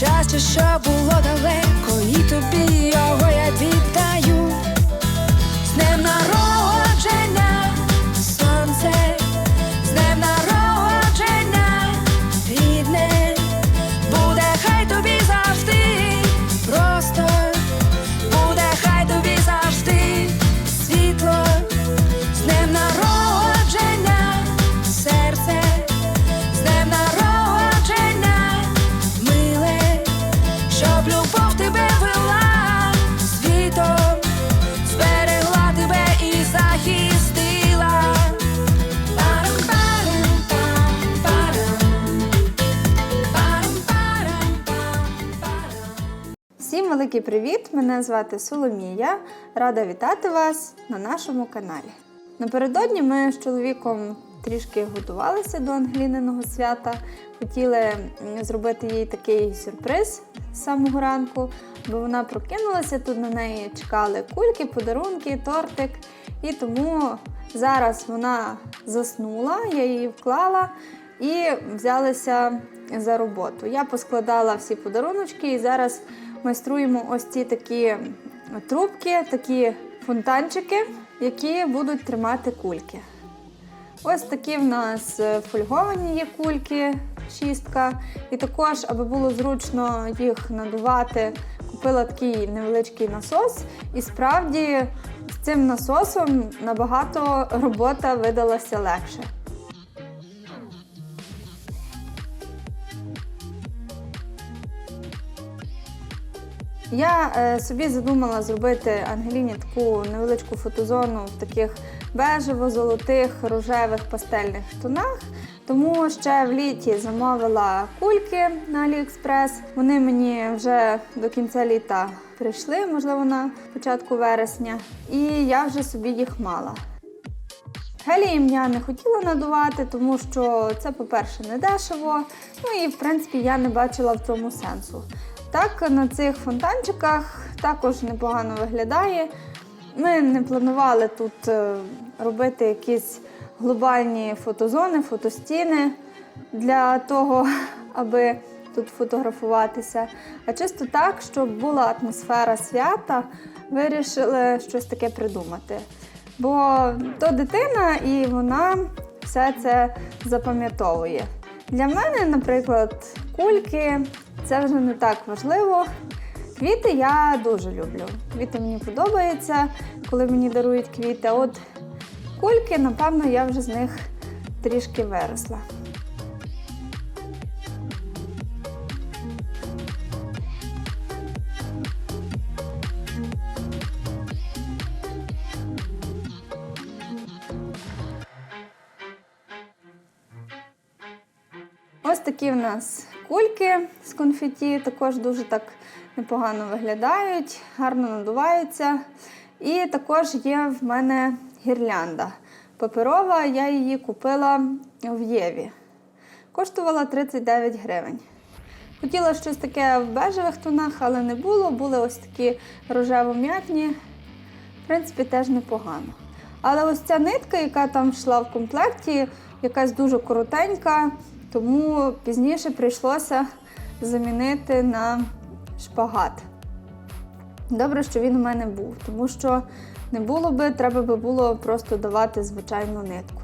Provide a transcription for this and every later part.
щастя, що було далеко, і тобі його я віддаю. Великий привіт! Мене звати Соломія. Рада вітати вас на нашому каналі. Напередодні ми з чоловіком трішки готувалися до Ангеліниного свята. Хотіли зробити їй такий сюрприз з самого ранку, бо вона прокинулася. Тут на неї чекали кульки, подарунки, тортик. І тому зараз вона заснула, я її вклала і взялися за роботу. Я поскладала всі подаруночки і зараз майструємо ось ці такі трубки, такі фонтанчики, які будуть тримати кульки. Ось такі в нас е, фольговані є кульки, шістка. І також, аби було зручно їх надувати, купила такий невеличкий насос. І справді з цим насосом набагато робота видалася легше. Я е, собі задумала зробити Ангеліні таку невеличку фотозону в таких бежево-золотих, рожевих пастельних тонах. Тому ще в літі замовила кульки на Аліекспрес. Вони мені вже до кінця літа прийшли, можливо, на початку вересня, і я вже собі їх мала. Гелієм я не хотіла надувати, тому що це, по-перше, не дешево. Ну і в принципі я не бачила в цьому сенсу. Так, на цих фонтанчиках також непогано виглядає. Ми не планували тут е, робити якісь глобальні фотозони, фотостіни для того, аби тут фотографуватися. А чисто так, щоб була атмосфера свята, вирішили щось таке придумати. Бо то дитина і вона все це запам'ятовує. Для мене, наприклад, кульки це вже не так важливо. Квіти я дуже люблю. Квіти мені подобаються, коли мені дарують квіти. А От кульки, напевно, я вже з них трішки виросла. Ось такі в нас кульки з конфеті, також дуже так непогано виглядають, гарно надуваються. І також є в мене гірлянда паперова, я її купила в Єві. Коштувала 39 гривень. Хотіла щось таке в бежевих тонах, але не було. Були ось такі рожево-м'ятні. В принципі, теж непогано. Але ось ця нитка, яка там йшла в комплекті, якась дуже коротенька, тому пізніше прийшлося замінити на шпагат. Добре, що він у мене був, тому що не було би, треба би було просто давати звичайну нитку.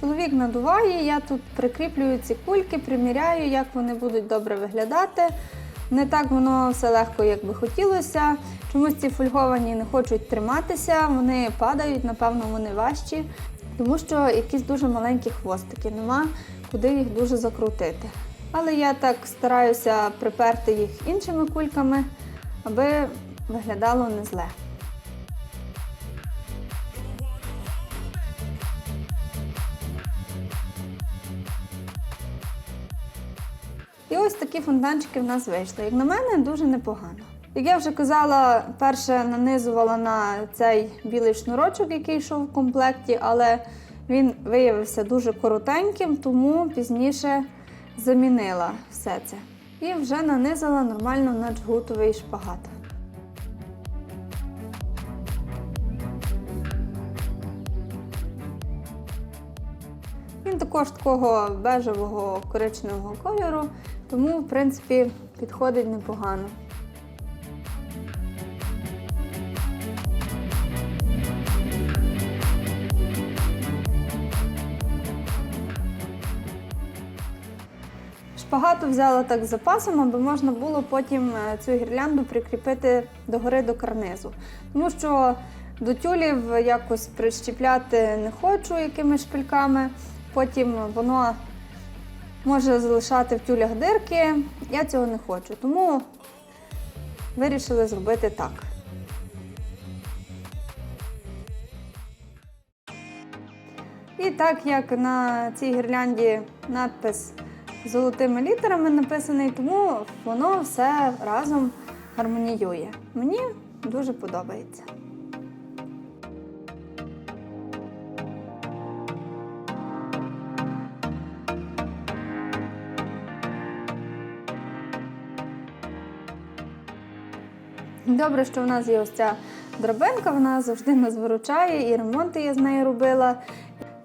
Чоловік надуває, я тут прикріплюю ці кульки, приміряю, як вони будуть добре виглядати. Не так воно все легко, як би хотілося. Чомусь ці фольговані не хочуть триматися, вони падають, напевно, вони важчі, тому що якісь дуже маленькі хвостики, нема куди їх дуже закрутити. Але я так стараюся приперти їх іншими кульками, аби виглядало не зле. І ось такі фонтанчики в нас вийшли. Як на мене, дуже непогано. Як я вже казала, перше нанизувала на цей білий шнурочок, який йшов в комплекті, але він виявився дуже коротеньким, тому пізніше замінила все це. І вже нанизала нормально на джгутовий шпагат. Він також такого бежевого коричневого кольору, тому, в принципі, підходить непогано. Шпагату взяла так з запасом, аби можна було потім е, цю гірлянду прикріпити догори до карнизу. Тому що до тюлів якось прищіпляти не хочу якимись шпильками, потім воно може залишати в тюлях дирки. Я цього не хочу, тому вирішили зробити так. І так як на цій гірлянді надпис золотими літерами написаний, тому воно все разом гармоніює. Мені дуже подобається. Добре, що в нас є ось ця драбинка, вона завжди нас виручає, і ремонти я з нею робила.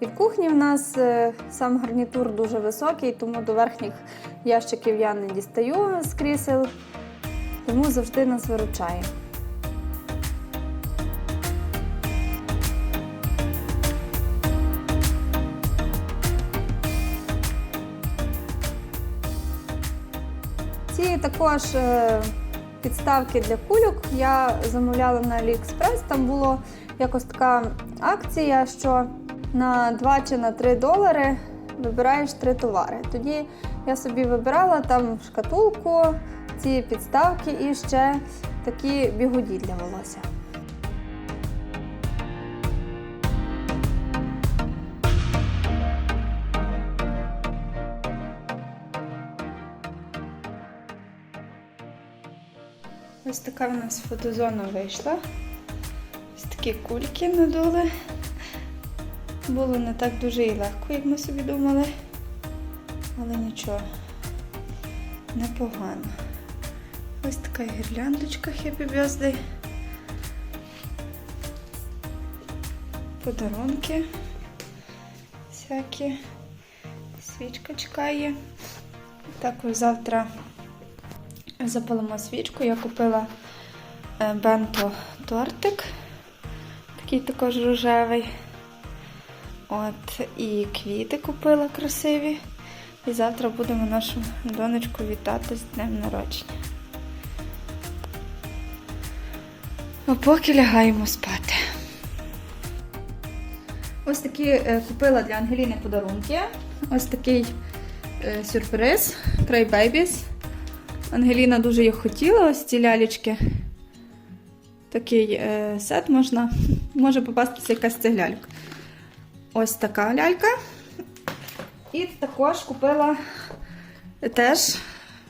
І в кухні в нас е, сам гарнітур дуже високий, тому до верхніх ящиків я не дістаю з крісел, тому завжди нас виручає. Ці також е, підставки для кульок я замовляла на AliExpress. Там була якось така акція, що на 2 чи на 3 долари вибираєш три товари. Тоді я собі вибирала там шкатулку, ці підставки і ще такі бігуді для волосся. Така в нас фотозона вийшла. Ось такі кульки надули. Було не так дуже і легко, як ми собі думали. Але нічого, непогано. Ось така гірляндочка Happy Birthday. Подарунки всякі. Свічка чекає. Також завтра запалимо свічку. Я купила е, бенто тортик. Такий також рожевий. От, і квіти купила красиві. І завтра будемо нашу донечку вітати з днем народження. А поки лягаємо спати. Ось такі е, купила для Ангеліни подарунки. Ось такий е, сюрприз Cray Babies. Ангеліна дуже їх хотіла, ось ці лялечки. Такий е, сет можна, може попастися якась з цих ляльок. Ось така лялька. І також купила теж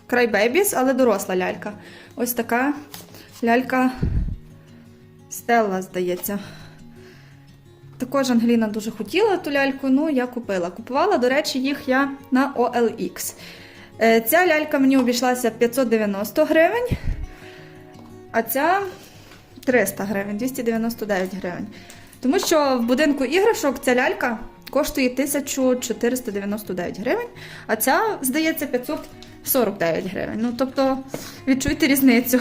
Cry Babies, але доросла лялька. Ось така лялька Стелла, здається. Також Ангеліна дуже хотіла ту ляльку, ну я купила. Купувала, до речі, їх я на OLX. Е, Ця лялька мені обійшлася 590 гривень, а ця 300 гривень, 299 гривень. Тому що в будинку іграшок ця лялька коштує 1499 гривень, а ця, здається, 549 гривень. Ну, тобто, відчуйте різницю.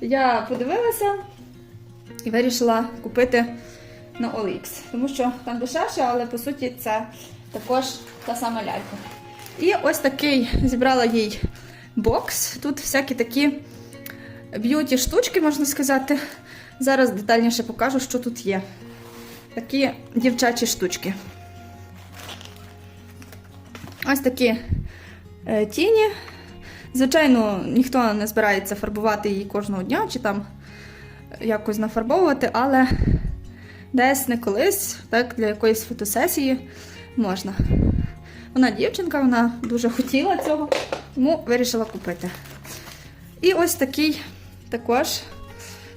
Я подивилася і вирішила купити на OLX, тому що там дешевше, але по суті це також та сама лялька. І ось такий зібрала їй бокс. Тут всякі такі б'юті штучки, можна сказати. Зараз детальніше покажу, що тут є. Такі дівчачі штучки. Ось такі е, тіні. Звичайно, ніхто не збирається фарбувати її кожного дня чи там якось нафарбовувати, але десь не колись, так, для якоїсь фотосесії можна. Вона дівчинка, вона дуже хотіла цього. Тому вирішила купити. І ось такий також.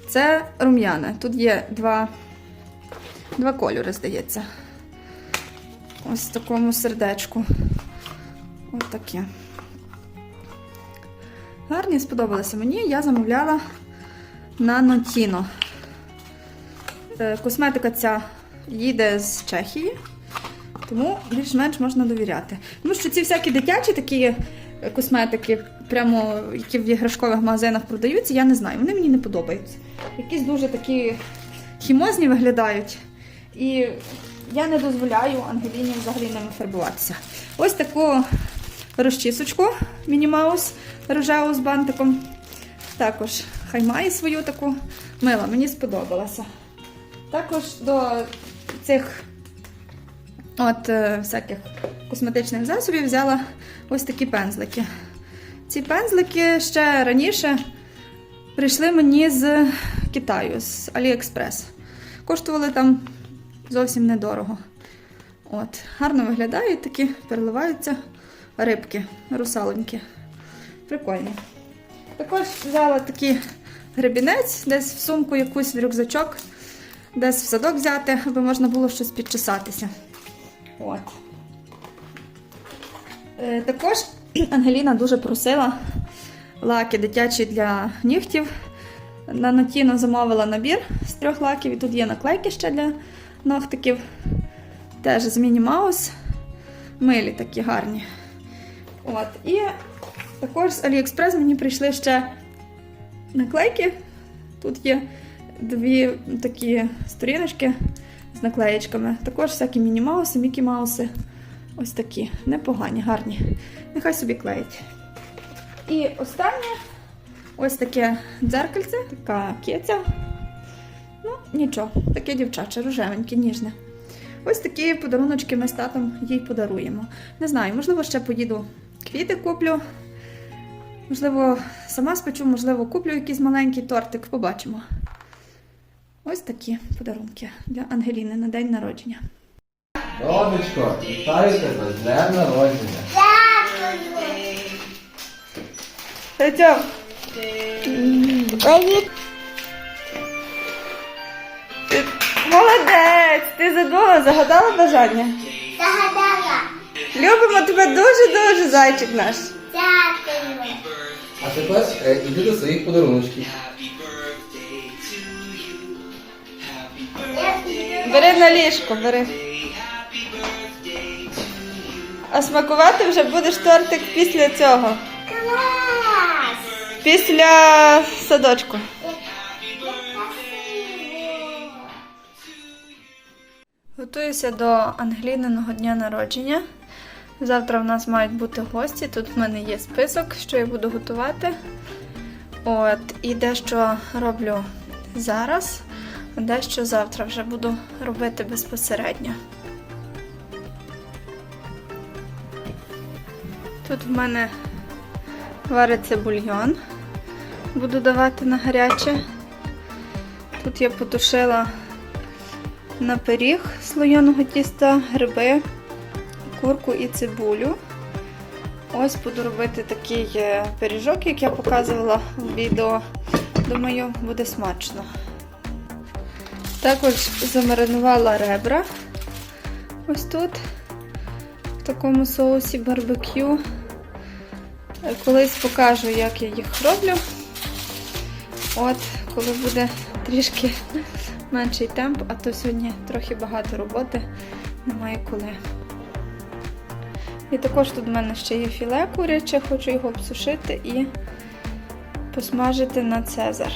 Це рум'яне. Тут є два, два кольори, здається. Ось в такому сердечку. Ось таке. Гарні, сподобалися мені. Я замовляла на Нотіно. Е, Косметика ця їде з Чехії, тому більш-менш можна довіряти. Тому що ці всякі дитячі такі е, косметики, прямо які в іграшкових магазинах продаються, я не знаю. Вони мені не подобаються. Якісь дуже такі хімозні виглядають. І я не дозволяю Ангеліні взагалі ними фарбуватися. Ось таку розчісочку Міні Маус рожеву з бантиком. Також хай має свою таку мила, мені сподобалася. Також до цих от е, всяких косметичних засобів взяла ось такі пензлики. Ці пензлики ще раніше прийшли мені з Китаю, з Аліекспрес. Коштували там зовсім недорого. От, гарно виглядають такі, переливаються рибки, русалоньки. Прикольно. Також взяла такий гребінець, десь в сумку якусь в рюкзачок, десь в садок взяти, аби можна було щось підчесатися. От. Е, також Ангеліна дуже просила лаки дитячі для нігтів. На Нотіно замовила набір з трьох лаків, і тут є наклейки ще для ногтиків. Теж з Міні Маус. Милі такі гарні. От. І також з Аліекспрес мені прийшли ще наклейки. Тут є дві такі сторіночки з наклеєчками. Також всякі міні-мауси, Мікі Мауси. Ось такі. Непогані, гарні. Нехай собі клеять. І останнє ось таке дзеркальце, така киця. Ну, нічого, таке дівчаче, рожевеньке, ніжне. Ось такі подаруночки ми з татом їй подаруємо. Не знаю, можливо, ще поїду квіти куплю. Можливо, сама спечу, можливо, куплю якийсь маленький тортик, побачимо. Ось такі подарунки для Ангеліни на день народження. Ронечко, вітаю тебе з днем народження. Тетя, молодець! Ти задумала, загадала бажання? Загадала. Любимо тебе дуже-дуже, зайчик наш. Дякую. А тепер е, іди до своїх подаруночків. Бери на ліжко, бери. А смакувати вже будеш тортик після цього. Клас! Після садочку. Готуюся до Ангеліниного дня народження. Завтра в нас мають бути гості. Тут в мене є список, що я буду готувати. От, і дещо роблю зараз, дещо завтра вже буду робити безпосередньо. Тут в мене вариться бульйон. Буду давати на гаряче. Тут я потушила на пиріг слоєного тіста, гриби, курку і цибулю. Ось буду робити такий е, пиріжок, як я показувала в відео. Думаю, буде смачно. Також замаринувала ребра. Ось тут, в такому соусі барбекю. Колись покажу, як я їх роблю. От, коли буде трішки менший темп, а то сьогодні трохи багато роботи, немає коли. І також тут в мене ще є філе куряче, хочу його обсушити і посмажити на цезар.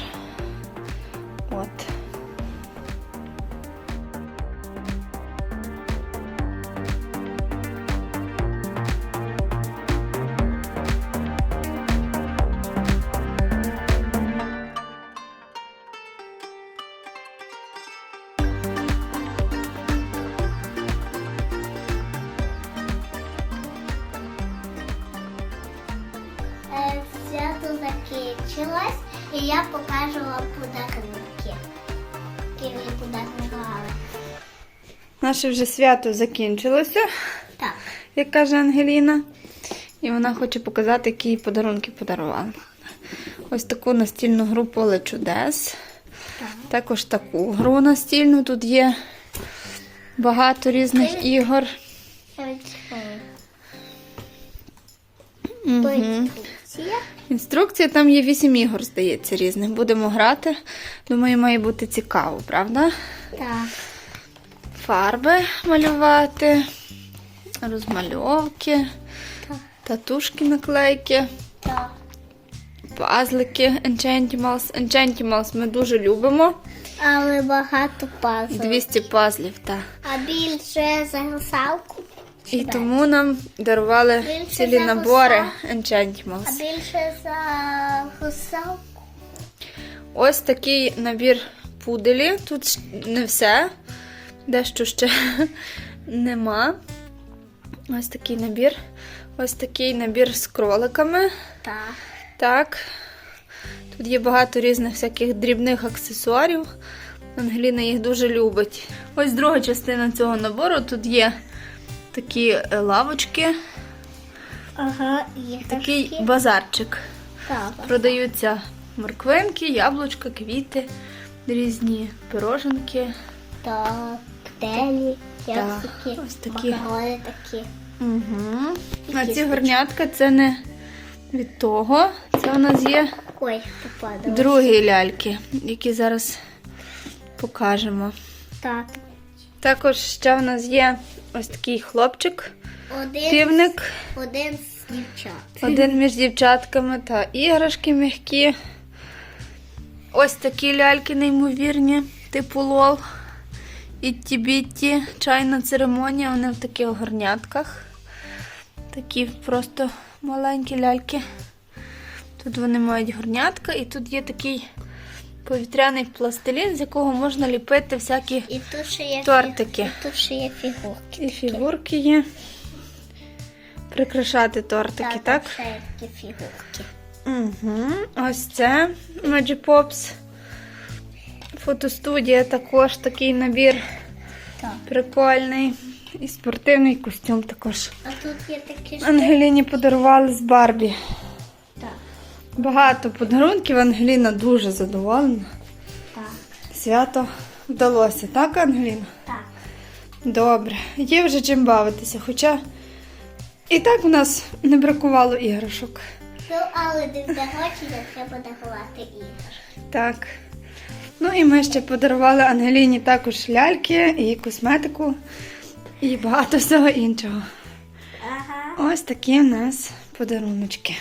Закінчилось, і я покажу вам подарунки. Які мені подарували. Наше вже свято закінчилося, Так. як каже Ангеліна. І вона хоче показати, які їй подарунки подарували. Ось таку настільну гру поле чудес. Також таку гру настільну. Тут є багато різних ігор. Угу. Інструкція. Інструкція там є 8 ігор, здається, різних. Будемо грати. Думаю, має бути цікаво, правда? Так. Фарби малювати, розмальовки, татушки наклейки, Так. пазлики Enchantimals. Enchantimals ми дуже любимо. Але багато пазлів. 200 пазлів, так. А більше за русалку. І тому нам дарували Більше цілі набори А більше за русалку. Ось такий набір пуделі. Тут не все, дещо ще нема. Ось такий набір. Ось такий набір з кроликами. Так. Так. Тут є багато різних всяких дрібних аксесуарів. Ангеліна їх дуже любить. Ось друга частина цього набору. Тут є такі е, лавочки, Ага, є такий базарчик. Так. Продаються морквинки, яблучка, квіти, різні пироженки. Так. Коктейлі, кексики, ось такі. макарони такі. Угу. А ці горнятка це не від того. Це у нас є Ой, попадало. другі ляльки, які зараз покажемо. Так. Також ще в нас є ось такий хлопчик, Один, півник, один з дівчат. один між дівчатками та іграшки м'які. Ось такі ляльки неймовірні, типу лол. Ітті бітті чайна церемонія, вони в таких горнятках. Такі просто маленькі ляльки. Тут вони мають горнятка, і тут є такий повітряний пластилін, з якого можна ліпити всякі І тут ще є Тортики. І тут ще є фігурки. і фігурки є. Прикрашати тортики, так? Ще є такі фігурки. Угу. Ось це Magic Pops. Фотостудія також такий набір Так. прикольний. І спортивний костюм також. А тут є такі. Ангеліні подарували з Барбі. Багато подарунків. Ангеліна дуже задоволена. Так. Свято вдалося, так, Ангеліна? Так. Добре. Є вже чим бавитися. Хоча і так у нас не бракувало іграшок. Ну, але день народження треба дарувати ігор. Так. Ну і ми ще подарували Ангеліні також ляльки і косметику, і багато всього іншого. Ага. Ось такі в нас подаруночки.